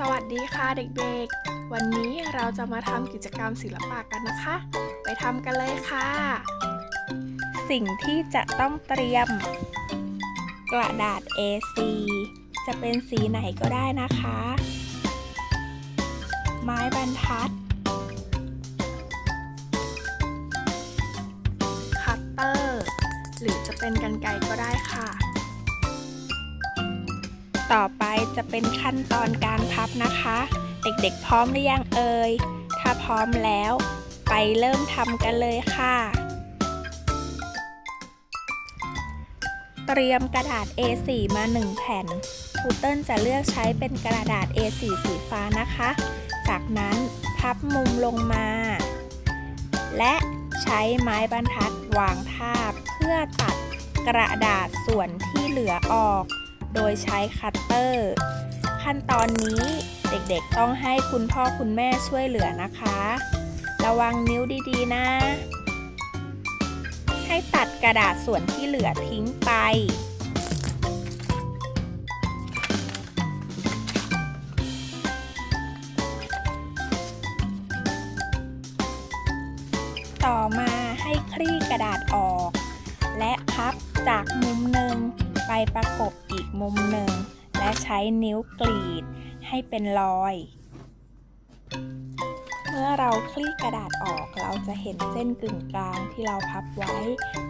สวัสดีค่ะเด็กๆ วันนี้เราจะมาทำกิจกรรมศิลปะกันนะคะ ไปทำกันเลยค่ะ สิ่งที่จะต้องเตรียม กระดาษ A4 จะเป็นสีไหนก็ได้นะคะ ไม้บรรทัด คัตเตอร์ หรือจะเป็นกรรไกรก็ได้ ต่อไปจะเป็นขั้นตอนการพับนะคะ เด็กๆพร้อมหรือยังเอ่ย ถ้าพร้อมแล้ว ไปเริ่มทำกันเลยค่ะ เตรียมกระดาษ A4 มา 1 แผ่นครูเติ้ลจะเลือกใช้เป็นกระดาษ A4 สีฟ้านะคะ จากนั้นพับมุมลงมา และใช้ไม้บรรทัดวางทาบเพื่อตัดกระดาษส่วนที่เหลือออก โดยใช้คัตเตอร์ ขั้นตอนนี้เด็กๆต้องให้คุณพ่อคุณแม่ช่วยเหลือนะคะ ระวังนิ้วดีๆนะ ให้ตัดกระดาษส่วนที่เหลือทิ้งไปต่อมาให้คลี่กระดาษออก และพับจากมุมหนึ่ง ไปประกบอีกมุมหนึ่ง และใช้นิ้วกรีดให้เป็นรอย เมื่อเราคลี่กระดาษออกเราจะเห็นเส้นกึ่งกลางที่เราพับไว้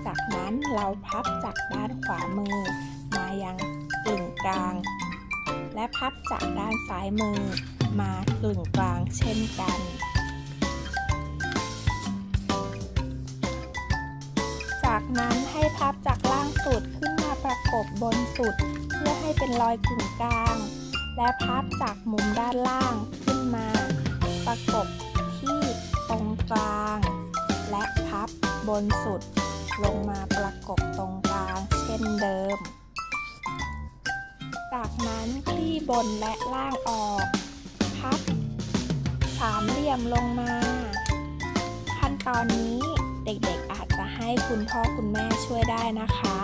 จากนั้นเราพับจากด้านขวามือ มายังกึ่งกลาง และพับจากด้านซ้ายมือ มากึ่งกลางเช่นกัน กบบนสุด เพื่อให้เป็นรอยกึ่งกลาง และพับจากมุมด้านล่างขึ้นมา ประกบที่ตรงกลาง และพับบนสุด ลงมาประกบตรงกลางเช่นเดิม จากนั้นคลี่บนและล่างออก พับ สามเหลี่ยมลงมา ขั้นตอนนี้เด็กๆอาจจะให้คุณพ่อคุณแม่ช่วยได้นะคะ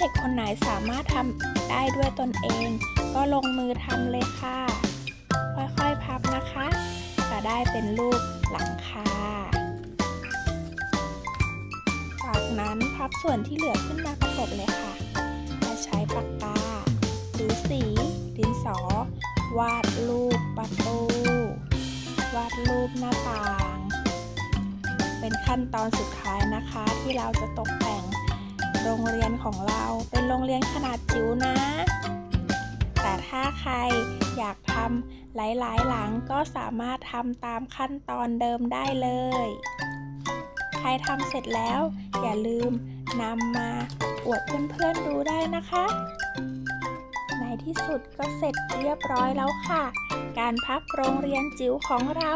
เด็กคนไหนสามารถทำได้ด้วยตนเอง ก็ลงมือทำเลยค่ะ ค่อยๆพับนะคะ จะได้เป็นรูปหลังคา จากนั้นพับส่วนที่เหลือขึ้นมาประกบเลยค่ะและใช้ปากกาหรือสี ดินสอ วาดรูปประตู วาดรูปหน้าต่าง เป็นขั้นตอนสุดท้ายนะคะที่เราจะตกแต่ง โรงเรียนของเราเป็นโรงเรียนขนาดจิ๋วนะ แต่ถ้าใครอยากทำหลายๆ หลังก็สามารถทำตามขั้นตอนเดิมได้เลย ใครทำเสร็จแล้ว อย่าลืมนำมาอวดเพื่อนๆดูได้นะคะในที่สุดก็เสร็จเรียบร้อยแล้วค่ะ การพับโรงเรียนจิ๋วของเรา